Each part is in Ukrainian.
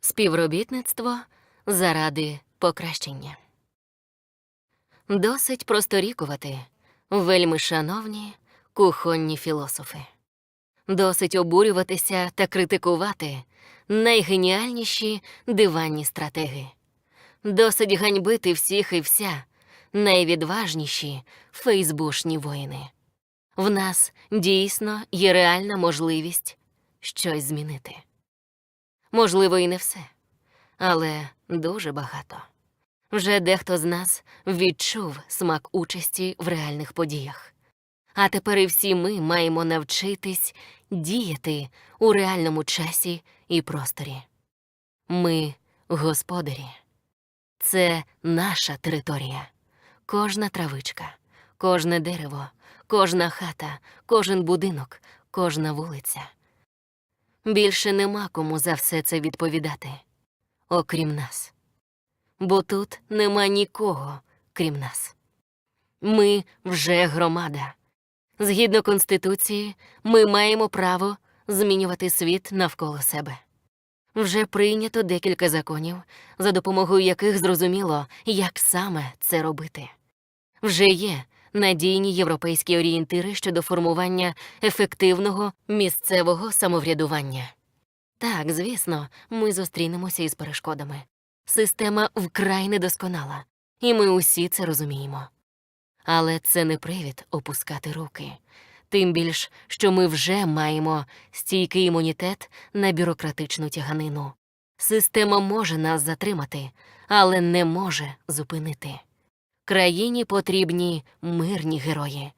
Співробітництво заради покращення. Досить просторікувати, вельми шановні кухонні філософи. Досить обурюватися та критикувати найгеніальніші диванні стратеги. Досить ганьбити всіх і вся найвідважніші фейсбушні воїни. В нас дійсно є реальна можливість щось змінити. Можливо, і не все, але дуже багато. Вже дехто з нас відчув смак участі в реальних подіях. А тепер і всі ми маємо навчитись діяти у реальному часі і просторі. Ми господарі. Це наша територія. Кожна травичка, кожне дерево, кожна хата, кожен будинок, кожна вулиця. Більше нема кому за все це відповідати, окрім нас. Бо тут нема нікого, крім нас. Ми вже громада. Згідно Конституції, ми маємо право змінювати світ навколо себе. Вже прийнято декілька законів, за допомогою яких зрозуміло, як саме це робити. Вже є надійні європейські орієнтири щодо формування ефективного місцевого самоврядування. Так, звісно, ми зустрінемося із перешкодами. Система вкрай недосконала, і ми усі це розуміємо. Але це не привід опускати руки. Тим більш, що ми вже маємо стійкий імунітет на бюрократичну тяганину. Система може нас затримати, але не може зупинити. Країні потрібні мирні герої,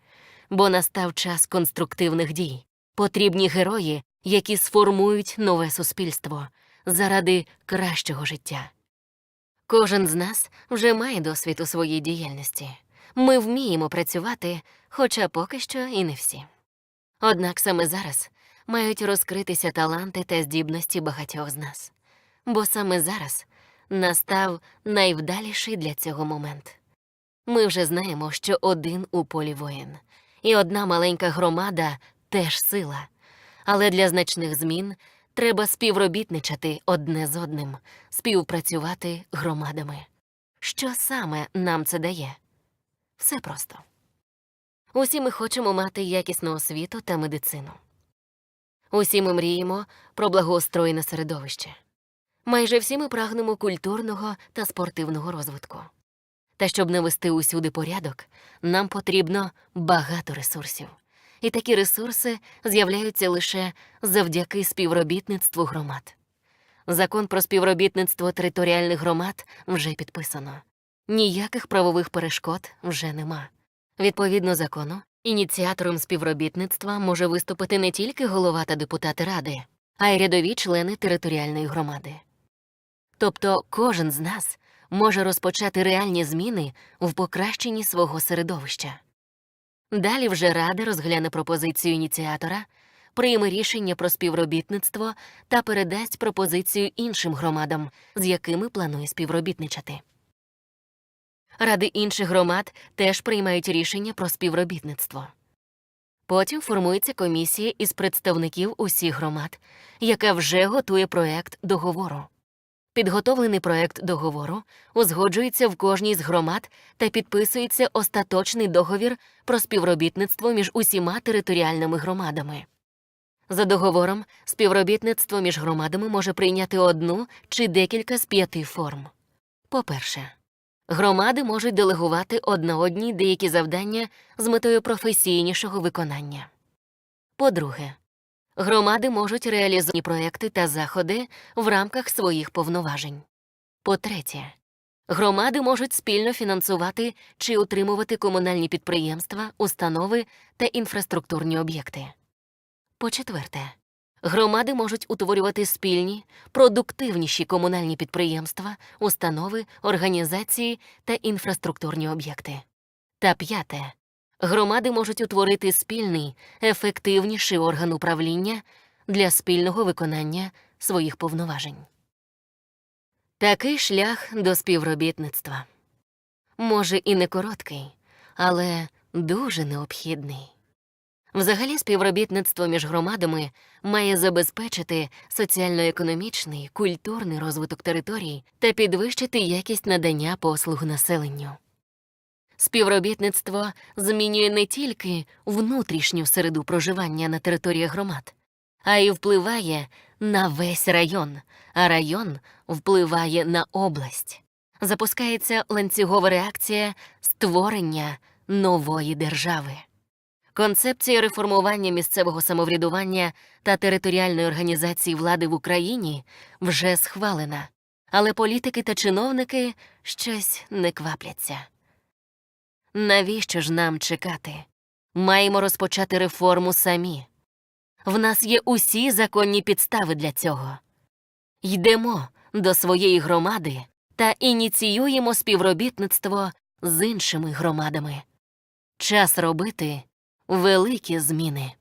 бо настав час конструктивних дій. Потрібні герої, які сформують нове суспільство заради кращого життя. Кожен з нас вже має досвід у своїй діяльності. Ми вміємо працювати, хоча поки що і не всі. Однак саме зараз мають розкритися таланти та здібності багатьох з нас, бо саме зараз настав найвдаліший для цього момент. Ми вже знаємо, що один у полі воїн, і одна маленька громада теж сила. Але для значних змін треба співробітничати одне з одним, співпрацювати громадами. Що саме нам це дає? Все просто. Усі ми хочемо мати якісну освіту та медицину. Усі ми мріємо про благоустроєне середовище. Майже всі ми прагнемо культурного та спортивного розвитку. Та щоб навести усюди порядок, нам потрібно багато ресурсів. І такі ресурси з'являються лише завдяки співробітництву громад. Закон про співробітництво територіальних громад вже підписано. Ніяких правових перешкод вже нема. Відповідно закону, ініціатором співробітництва може виступити не тільки голова та депутати ради, а й рядові члени територіальної громади. Тобто кожен з нас може розпочати реальні зміни в покращенні свого середовища. Далі вже Рада розгляне пропозицію ініціатора, прийме рішення про співробітництво та передасть пропозицію іншим громадам, з якими планує співробітничати. Ради інших громад теж приймають рішення про співробітництво. Потім формується комісія із представників усіх громад, яка вже готує проект договору. Підготовлений проект договору узгоджується в кожній з громад та підписується остаточний договір про співробітництво між усіма територіальними громадами. За договором, співробітництво між громадами може прийняти одну чи декілька з п'яти форм. По-перше, громади можуть делегувати одна одній деякі завдання з метою професійнішого виконання. По-друге, Громади можуть реалізувати проекти та заходи в рамках своїх повноважень. По-третє, громади можуть спільно фінансувати чи утримувати комунальні підприємства, установи та інфраструктурні об'єкти. По-четверте, громади можуть утворювати спільні, продуктивніші комунальні підприємства, установи, організації та інфраструктурні об'єкти. Та п'яте, Громади можуть утворити спільний, ефективніший орган управління для спільного виконання своїх повноважень. Такий шлях до співробітництва може і не короткий, але дуже необхідний. Взагалі, співробітництво між громадами має забезпечити соціально-економічний, культурний розвиток територій та підвищити якість надання послуг населенню. Співробітництво змінює не тільки внутрішню середу проживання на територіях громад, а й впливає на весь район, а район впливає на область. Запускається ланцюгова реакція створення нової держави. Концепція реформування місцевого самоврядування та територіальної організації влади в Україні вже схвалена, але політики та чиновники щось не квапляться. Навіщо ж нам чекати? Маємо розпочати реформу самі. В нас є усі законні підстави для цього. Йдемо до своєї громади та ініціюємо співробітництво з іншими громадами. Час робити великі зміни.